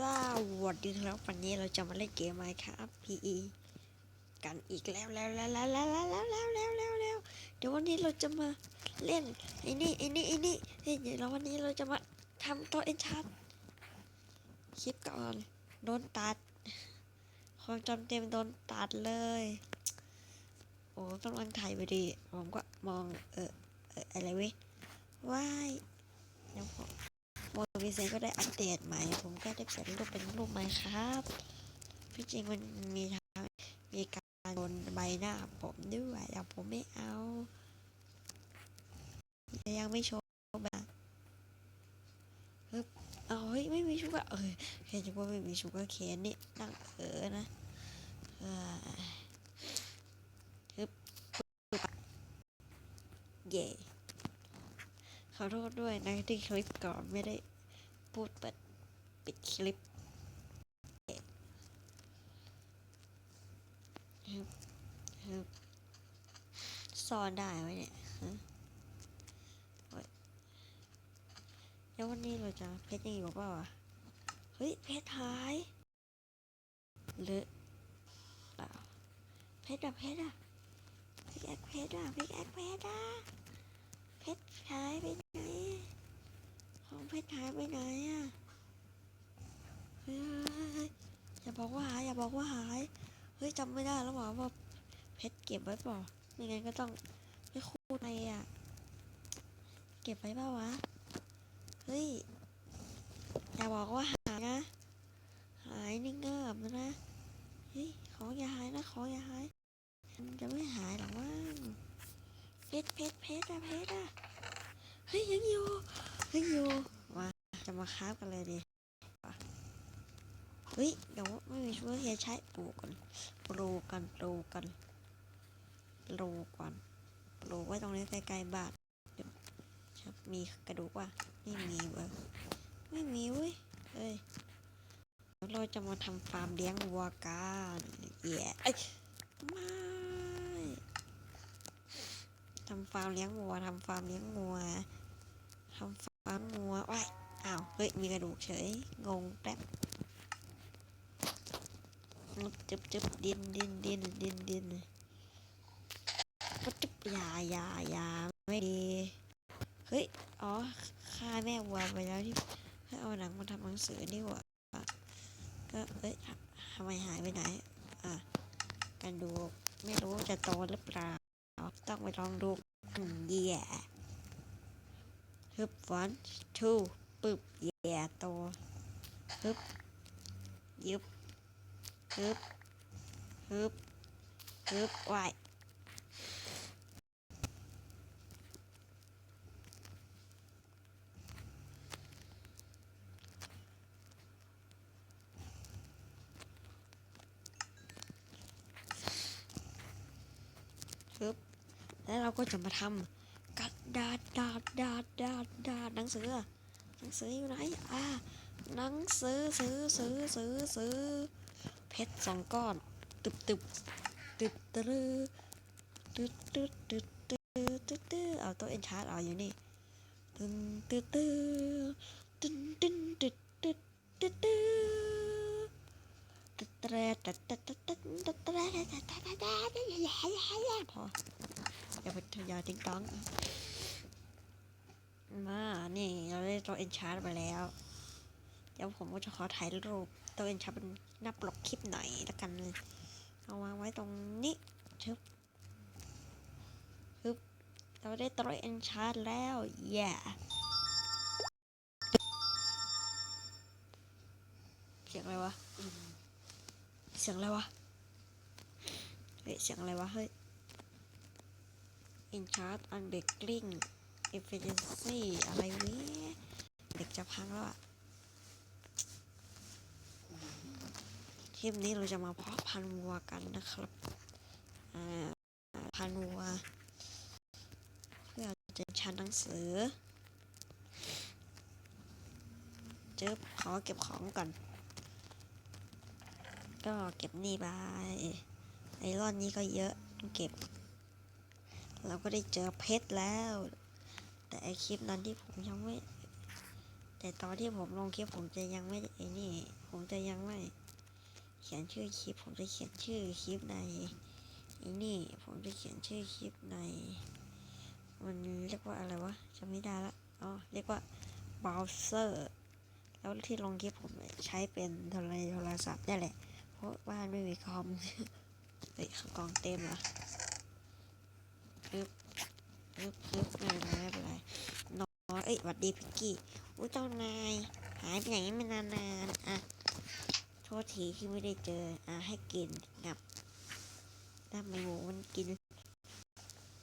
สวัสดีครับวันนี้เราจะมาเล่นเกมไหมครับ PE กันอีกแล้วแล้วแล้วแล้วแล้วแล้วแล้วแล้วแล้วแล้วแล้วเดี๋ยววันนี้เราจะมาเล่นไอ้นี่ไอ้นี่ไอ้นี่เฮ้ยเดี๋ยววันนี้เราจะมาทำตัวเอนชาร์คลิปก่อนโดนตัดความจำเต็มโดนตัดเลย โอ้กำลังถ่ายไปดีผมก็มองเออเอออะไรเว้ยว้ายแล้วผ มโมบิเซนก็ได้อัปเดตใหม่ ผมก็ได้เปลี่ยนรูปเป็นรูปใหม่ครับที่จริงมันมีทางมีการโดนใบหน้าผมด้วยแต่ผมไม่เอา ยังไม่โชว์แบบฮึบเอาเฮ้ยไม่มีชูการ์เออเห็นว่าไม่มีชูการ์เคนนี่นั่งเออนะฮึบเย่ขอโทษด้วยนะที่คลิปก่อนไม่ได้ พูดเปิดปิดคลิปฮึบฮึบซ่อนได้ไหมเนี่ยฮะโอ๊ยแล้ววันนี้เราจะเพชรยังอยู่เปล่าวะเฮ้ยเพชรหายหรือเปล่าเพชรอะเพชรอะพิกแอคเพชรอะพิกแอคเพชรอะเพชรหายไปไหน ของเพชรหายไปไหนอะเฮ้ยอย่าบอกว่าหายอย่าบอกว่าหาย เฮ้ยจำไม่ได้แล้วหว่าว่าเพชรเก็บไว้เปล่าไม่งั้นก็ต้องไปคูดไปอะ เก็บไว้เปล่าวะ เฮ้ย อย่าบอกว่าหายนะ หายนี่เงิบนะ เฮ้ยของอย่าหายนะของอย่าหาย มันจะไม่หายหรอกว่าเพชรเพชรเพชรอะเพชรอะเฮ้ยยังอยู่ เฮ้ยอยู่มาจะมาคราฟกันเลยดิว่ะเฮ้ยเดี๋ยวไม่มีช่วยเฮียใช้ปลูกก่อนปลูกกันปลูกกันปลูกก่อนปลูกไว้ตรงนี้ใกล้ๆบ้านเดี๋ยวครับมีกระดูกว่ะไม่มีเว้ยไม่มีเว้ยเอ้ยเราจะมาทำฟาร์มเลี้ยงวัวกันเย่เอ้ไม่ทำฟาร์มเลี้ยงวัวทำฟาร์มเลี้ยงวัวทำ ฟาร์มงัวว้ายอ้าว เฮ้ย มีกระดูกเฉย งงแป๊บจึบจึบดินดินดินดินดินก็จึบยายายาไม่ดี เฮ้ย อ๋อฆ่าแม่วัวไปแล้วที่ให้เอาหนังมาทำหนังสือนี่หว่าก็เอ้ยทำไมหายไปไหน อะกระดู ไม่รู้จะโตหรือเปล่า ต้องไปลองดูอืมเย่ ฮึบ one two ปึบแย่โตฮึบยึบฮึบฮึบฮึบไหวฮึบแล้วเราก็จะมาทำ ดาษดาดดาดดาดดาดหนังสือหนังสืออยู่ไหนอ่าหนังสือซื้อซื้อซื้อซื้อเพชรสองก้อนตึบตึบตึบตรึตึตึ๊ดตึ๊ดตึ๊ดตึ๊ดตึ๊ดเอาตัวเอ็นชาร์ดเอาอยู่นี่ตึ้งตึ๊ดตึ๊ดตึ้งตึ้งตึ๊ดตึ๊ดตึ๊ดตึ๊ดตึ๊ดแตรตึ๊ดตึ๊ดตึ๊ดตึ๊ดตึ๊ดแตรตึ๊ดตึ๊ดตึ๊ดตึ๊ดตึ๊ดตึ๊ดพออย่าไปทยอยติ้งต้อง มานี่เราได้ตัวเอนชาร์ไปแล้ว เดี๋ยวผมก็จะขอถ่ายรูปตัวเอนชาร์เป็นหน้าปลกคลิปหน่อยละกัน เอาวางไว้ตรงนี้ชึบฮึบเราได้ตัวเอนชาร์แล้วแย่เสียงอะไรวะ เสียงอะไรวะ เฮ้ย เสียงอะไรวะ เฮ้ย Enchant Unbreaking Efficiency อะไรเว้ยเด็กจะพังแล้วอะคลิปนี้เราจะมาเพาะพันธุ์วัวกันนะครับอ่าพันธุ์วัวเพื่อจะชันหนังสือเจอขอเก็บของก่อน ก็เก็บนี่ไปไอรอนนี้ก็เยอะเก็บ เราก็ได้เจอเพชรแล้ว แต่ไอคลิปนั้นที่ผมยังไม่ แต่ตอนที่ผมลงคลิปผมจะยังไม่ไอ้นี่ ผมจะยังไม่ เขียนชื่อคลิป ผมจะเขียนชื่อคลิปในไอ้นี่ ผมจะเขียนชื่อคลิปใน มันเรียกว่าอะไรวะจำไม่ได้ละอ๋อเรียกว่า browser แล้วที่ลงคลิปผมใช้เป็นโทรโทรศัพท์นี่แหละ เพราะบ้านไม่มีคอมเฮ้ยกองเต็มเหรอปึ๊บ ปึ๊บปึ๊บไม่เป็นไรไม่เป็นไรนอนเอ้ยหวัดดีพิกกี้อุ้ยเจ้านาย หายไปไหนไม่นานๆอะ โทษทีที่ไม่ได้เจอ อะ ให้กินงับถ้าไม่หมูมันกิน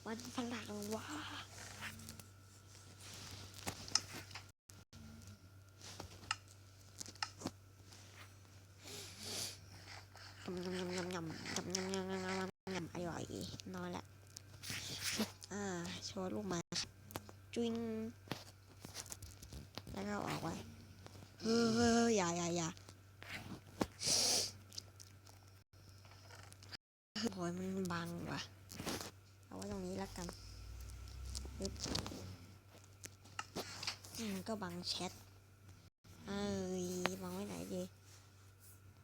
มันฝรั่งว้า จุ้งแล้วก็ออกไปเฮ้ยอย่าอย่าอย่าโอ้ยมันบังว่ะ เอาไว้ตรงนี้แล้วกันปึ๊บอืมก็บังแชท เอ้ยบังไว้ไหนดี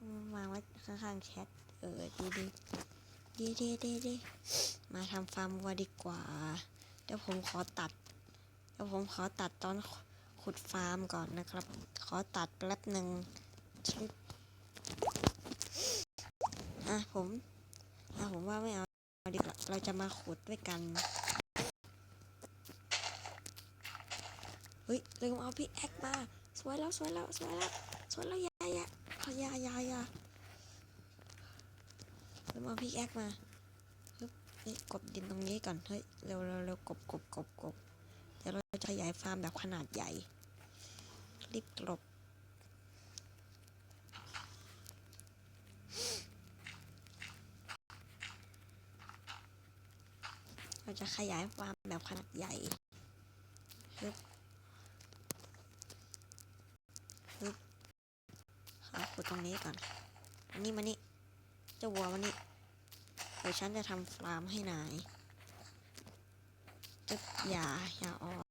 อืมวางไว้ข้างๆแชท เออ ดีดีดีดีดีดีมาทำฟาร์มวัวดีกว่า เดี๋ยวผมขอตัด ดี๋ยวผมขอตัดตอนขุดฟาร์มก่อนนะครับ ขอตัดแป๊บหนึ่งชึบอะผมอะผมว่าไม่เอาดีกว่าเราจะมาขุดด้วยกันเฮ้ยลืมเอาพี่แอคมาสวยแล้วสวยแล้วสวยแล้วสวยแล้วยายาเอายายายาลืมเอาพี่แอคมาฮึบเฮ้ยกบดินตรงนี้ก่อนเฮ้ยเร็วเร็วเร็วกบกบกบกบ ขยายฟาร์มแบบขนาดใหญ่ รีบกลบเราจะขยายฟาร์มแบบขนาดใหญ่ฮึบฮึบขอขุดตรงนี้ก่อน อันนี้มานี่เจ้าวัวมานี่เดี๋ยวฉันจะทำฟาร์มให้นายจึ๊บอย่า อย่าออก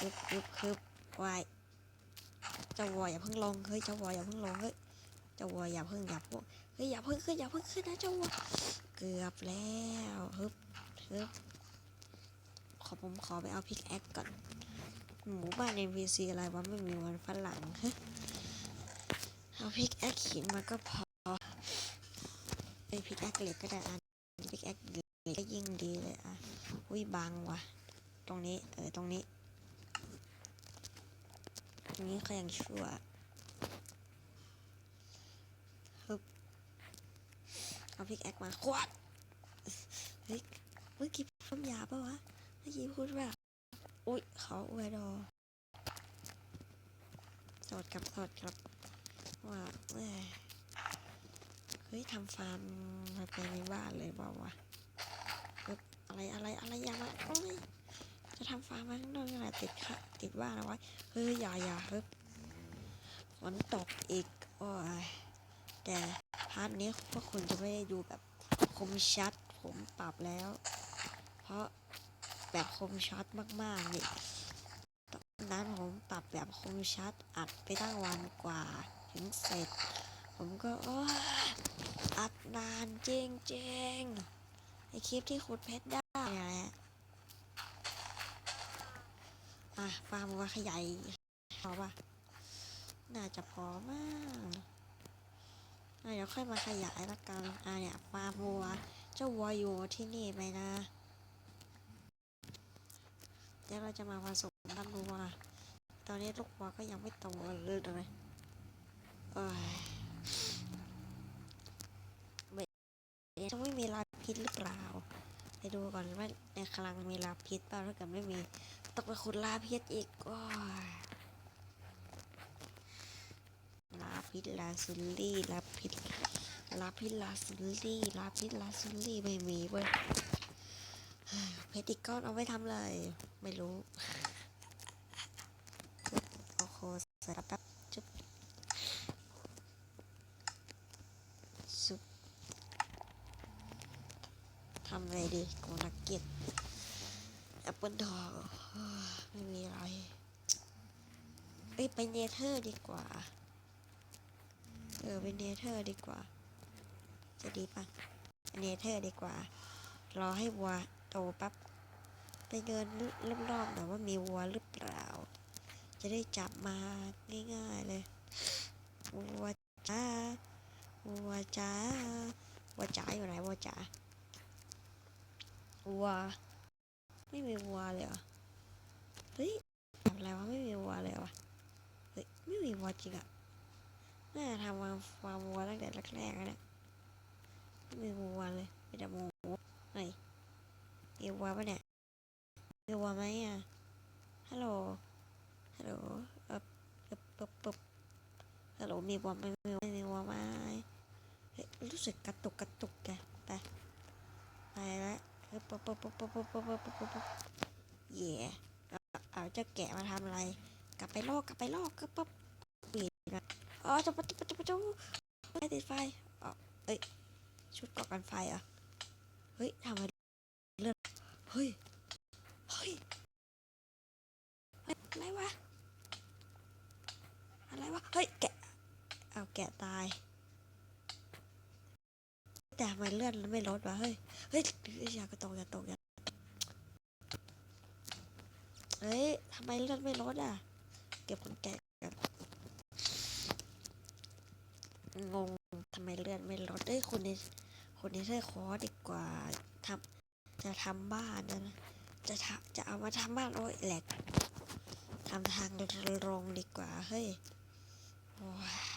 ฮึบฮึบฮึบไว้เจ้าวัวอย่าเพิ่งลงเฮ้ยเจ้าวัวอย่าเพิ่งลงเฮ้ยเจ้าวัวอย่าเพิ่งอย่าพิ่งเฮ้ยอย่าเพิ่งขึ้นอย่าเพิ่งขึ้นนะเจ้าวัวเกือบแล้วฮึบฮึบขอผมขอไปเอาพิกแอคก่อน หมู่บ้าน NPC อะไรวะไม่มีวันฝรั่งฮะเอาพิกแอคหินมาก็พอไอพิกแอคเหล็กก็ได้อะพิกแอคเหล็กก็ยิ่งดีเลยอะอุ้ยบางว่ะ ตรงนี้เออตรงนี้ นี้เขายังชั่วฮึบเอาพิกแอคมาควดเฮ้ยเมื่อกี้พูดหยาปะวะเมื่อกี้พูดว่าอุ้ยเขาอวยดอสดกับสดครับว่าเฮ้ยทำฟาร์มไปในบ้านเลยเปล่าอะไรอะไรอะไรอย่ามาโอ้ย จะทำฟาร์มข้างนอกนี่แหละติดค่ะติดบ้านเอาไว้ เฮ้ยอย่าอย่าเฮ้ยฝนตกอีก โอ้ย แต่พาร์ทนี้พวกคุณจะไม่ได้ดูแบบคมชัด ผมปรับแล้ว เพราะแบบคมชัดมากๆนี่ตอนนั้นผมปรับแบบคมชัดอัดไปตั้งวันกว่า ถึงเสร็จ ผมก็โอ้อัดนานจริงจงๆไอคลิปที่ขุดเพชรได้เนี่ยแหละ อะฟาร์มวัวขยายพอปะน่าจะพอมากเดี๋ยวค่อยมาขยายละกันอะเนี่ยฟาร์มวัว เจ้าวัวอยู่ที่นี่ไหมนะเดี๋ยวเราจะมาผสมพันธุ์วัว ตอนนี้ลูกวัวก็ยังไม่โตเลยเลยเอ้ยไม่จะไม่มีลาพิษหรือเปล่า ไปดูก่อนว่าในคลังมีลาพิษเปล่าถ้าเกิดไม่มีต้องไปขุดลาพิษอีกโอ้ยลาพิษลาซุลลี่ลาพิษลาพิษลาซุลลี่ลาพิษลาซุลลี่ไม่มีเว้ยเพชรอีกก้อนเอาไว้ทำเลยไม่รู้ เอาโคส่แป๊บจุ๊บซุปทำอะไรดีโกนักเก็ตแอปบนดอกไม่มีอะไรเอ้ยไปเนเธอร์ดีกว่า เออไปเนเธอร์ดีกว่า จะดีปะเนเธอร์ดีกว่า รอให้วัวโตปั๊บไปเดินรอบๆหน่อยว่ามีวัวหรือเปล่า จะได้จับมาง่ายๆเลยวัวจ้าวัวจ้าวัวจ๋าอยู่ไหนวัวจ๋า วัว ไม่มีวัวเลยเหรอเฮ้ยทำอะไรวะไม่มีวัวเลยอวะเฮ้ยไม่มีวัวจริงอะน่าทำวางฟาร์มวัวตั้งแต่แรกๆแล้วเนี่ยไม่มีวัวเลยมีแต่หมูเฮ้ยมีวัวปะเนี่ยมีวัวไหมอะฮัลโหลฮัลโหลเอบเอบเอบเอบฮัลโหลมีวัวไหมมีวัวมีวัวไหมเฮ้ยรู้สึกกระตุกกระตุกแกไปไปแล้วเอบ ปุ๊บปุ๊บปุ๊บปุ๊บปุ๊บปุ๊บปุ๊บปุ๊บปุ๊บเย่เอาเอาเจ้าแกะมาทำอะไร กลับไปลอกกลับไปลอกก็ปุ๊บปีนนะอ๋อจะปุ๊บปุ๊บปุ๊บปุ๊บไม่ติดไฟอ๋อเอ้ยชุดเกาะกันไฟเหรอะเฮ้ยทำไมเลือดเฮ้ยเฮ้ย อะไรวะ อะไรวะ เฮ้ย แกะ เอาแกะตาย แต่ทำไมเลื่อนแล้วไม่ลดวะเฮ้ย เฮ้ยอย่ากระตกอย่าตกอย่าเฮ้ยทำไมเลื่อนไม่ลดอะ เก็บคนแกะกันงงทำไมเลื่อนไม่ลดเอ้ยคนนี้คนนี้เธอขอดีกว่าทำจะทำบ้านนะจะทำจะเอามาทำบ้านโอ้ยแหลกทำทางลงดีกว่า เฮ้ยโอ้ย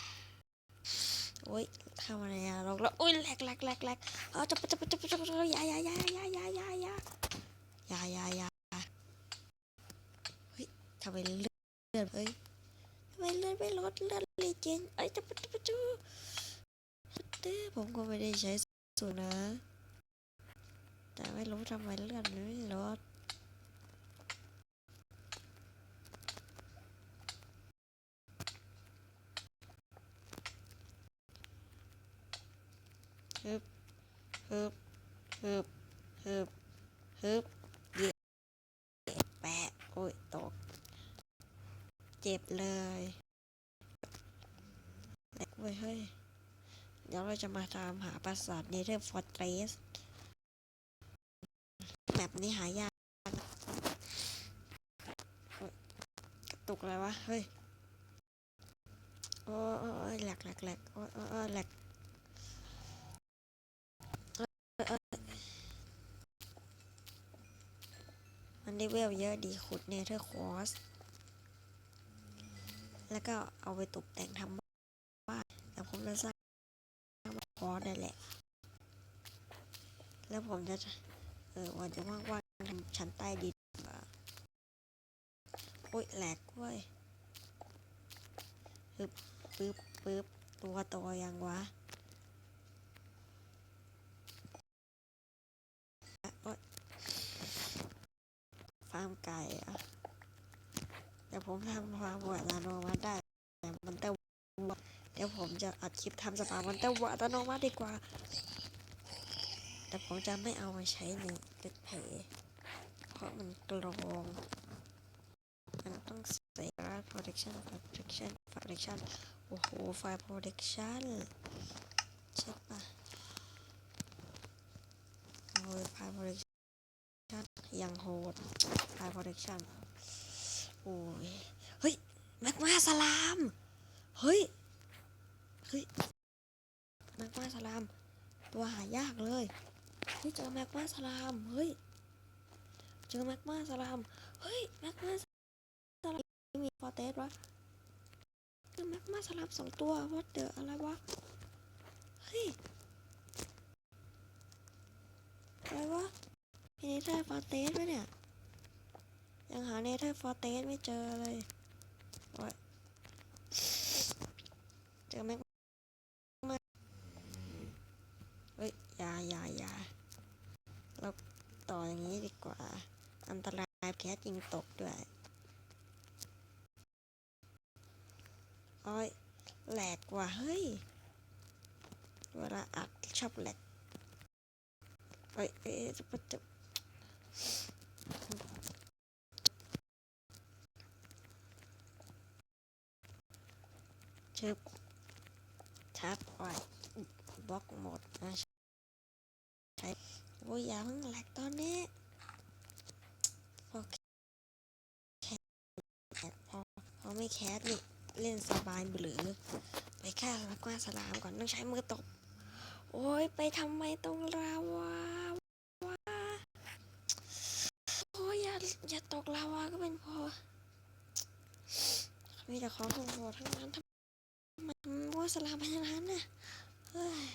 โอ้ยทำอะไรอะลงแล้วโอ้ยแหลกแหลกแหลกแหลกเออจะจะจะจะจะจะยายายายายายายายายายายาเฮ้ยทำไมเลื่อนเฮ้ยทำไมเลื่อนไม่ลดเลื่อนรีเจนเอ้ยจะจะจะจะเด้อผมก็ไม่ได้ใช้สูตรนะ แต่ไม่รู้ทำไมเลื่อนไม่ลด ฮึบฮึบฮึบฮึบฮึบเย่แปะโอ้ยตก เจ็บเลยเล็กเว้ยเฮ้ย เดี๋ยวเราจะมาตามหาปราสาทเนเธอร์ฟอร์เทรสแบบนี้หายากตกอะไรวะ เฮ้ย โอ้ยแหลกแหลกแหลกโอ้ยโอ้ยโอ้ยแหลก มันได้เวลเยอะดีขุดเนเธอร์ควอสแล้วก็เอาไปตกแต่งทำบ้านแต่ผมจะสร้างคอสได้แหละ แล้วผมจะ เออวันจะว่างๆทำชั้นใต้ดินกว่าโอ้ยแหลกเว้ยปึ๊บปึ๊บปึ๊บตัวโตยังวะโอ๊ย ฟาร์มไก่อะแต่ผมทำฟาร์มวัวอัตโนมัติได้แต่มันแต่วัวเดี๋ยวผมจะอัดคลิปทำสปามันแต่วัวอัตโนมัติดีกว่า แต่ผมจะไม่เอามาใช้ในเล็กเพเพราะมันกลองมันต้องใส่ Fire protection protection protection โอ้โห Fire protection ใช่ปะโอ้ย Fire protection ยังโหด Fire protection โอ้ย เฮ้ย แมกมาสลาม เฮ้ย เฮ้ย แมกมาสลาม ตัวหายากเลย เฮ้ย เจอแมกมาสลาม เฮ้ย เจอแมกมาสลาม เฮ้ย แมกมาสลามมีฟอร์เตสวะเจอแมกมาสลามสองตัววัดเดออะไรวะ เฮ้ย อะไรวะ มีเนเธอร์ฟอร์เตสไหมเนี่ย ยังหาเนเธอร์ฟอร์เตสไม่เจอเลยโอ๊ยเจอแม็กมาเฮ้ยอยาอยาอยาเราต่ออย่างนี้ดีกว่า อันตรายแก๊สยิงตกด้วยโอ้ยแหลกว่ะเฮ้ย เวลาอัดชอบแหลกเอ้ยเอ้ยจะจะ ชึบชับไว้บล็อกหมดนะใช้ โอ้ยอย่าเพิ่งแหลกตอนนี้พอแคสพอพอไม่แคสนี่เล่นสบายหรือไปฆ่าแล้วกว่าสลามก่อนต้องใช้มือตบ โอ้ยไปทำไมตรงราวาวะโอ้ยอย่าอย่าตกลาวาก็เป็นพอมีแต่ของโหดทั้งนั้นทำไมว่าสลามพยานั้นน่ะเฮ้ย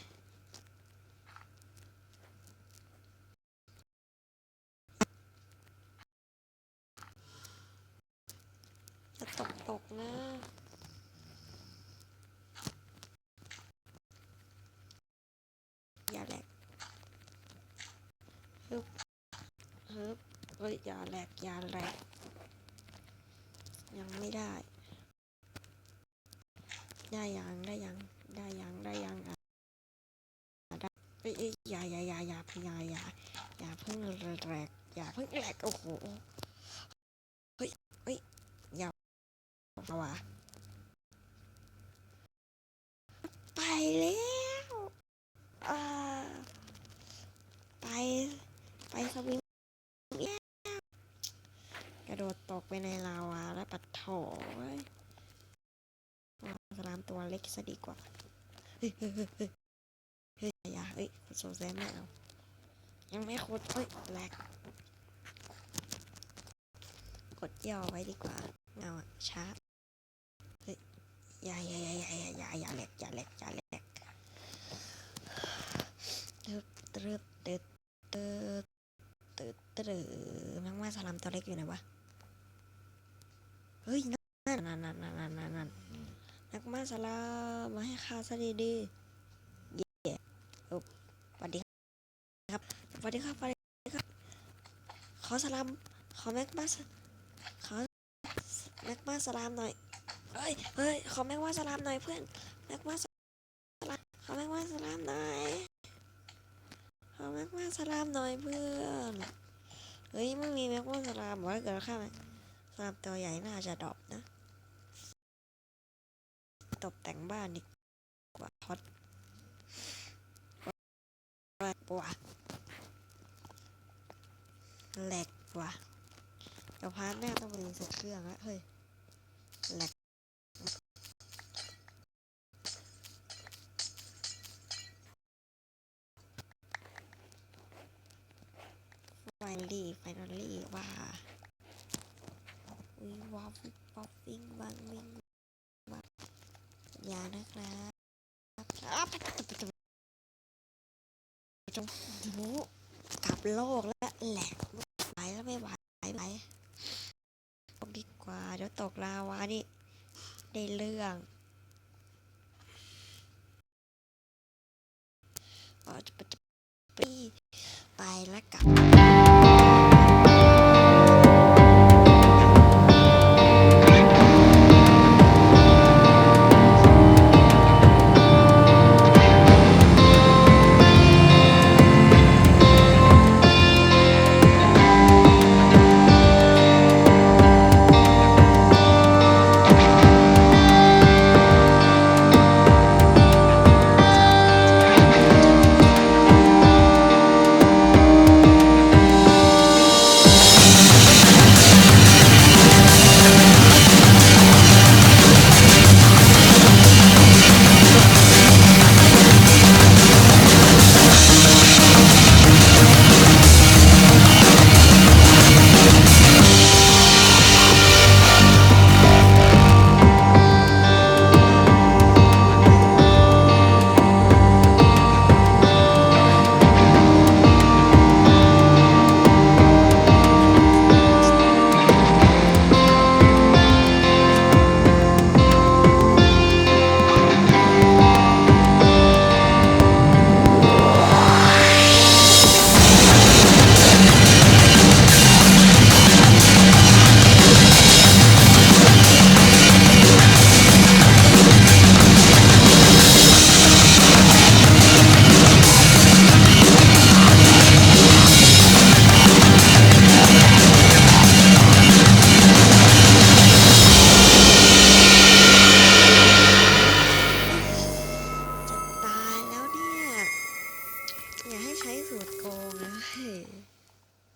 จะ ตกนะ อย่าแหลกฮึบฮึบเฮ้ยอย่าแหลกอย่าแหลก ยังไม่ได้ ได้ยังได้ยังได้ยังได้ยังอะได้เอ้ยเอ้ยอย่าอย่าอย่าอย่าพยาอย่าอย่าเพิ่งแหลกอย่าเพิ่งแหลกโอ้โหเฮ้ยเฮ้ยอย่าเอาว่ะไปแล้วอ่า ไปสวิงแล้วกระโดดตกไปในลาวาแล้วปัดโถเว้ยสลามตัวเล็กซะดีกว่า เฮ้ยเฮ้ยเฮ้ยเฮ้ยอย่าเฮ้ยโซแซมไม่เอายังไม่โคตรเฮ้ยแหลกกดย่อไว้ดีกว่าเงาช้าเฮ้ยอย่าอย่าอย่าอย่าอย่าอย่าอย่าแหลกอย่าแหลกอย่าแหลกตึ๊ดตึ๊ดตึ๊ดตึ๊ด ตึ๊ดตึ๊ดมังว่าสลามตัวเล็กอยู่ไหนวะ เฮ้ยนั่นนั่นนั่นนั่นนั่นนั่นนั่นนักมาสลามมาให้ข้าซะดีๆเย่เออสวัสดีครับสวัสดีครับสวัสดีครับ ขอสลามขอแม็กมาสขอแม็กมาสลามหน่อย เฮ้ยเฮ้ยขอแม็กมาสลามหน่อยเพื่อนแม็กมาสลามขอแม็กมาสลามหน่อยขอแม็กมาสลามหน่อยเพื่อน เฮ้ยไม่มีแม็กมาสลามไว้เกิดข้าไหมสลามตัวใหญ่น่าจะดรอปนะตกแต่งบ้านดีกว่าฮอตว่าปวแหลกว่ะเดี๋ยวพาร์ทหน้าต้องไปรีเซ็ตเครื่องละเฮ้ยแหลก โลกแล้วแหลกไหวแล้วไม่ไหวไหวตกดีกว่าเดี๋ยวตกลาวานี่ได้เรื่องอ๋อจะไปไปแล้วกลับ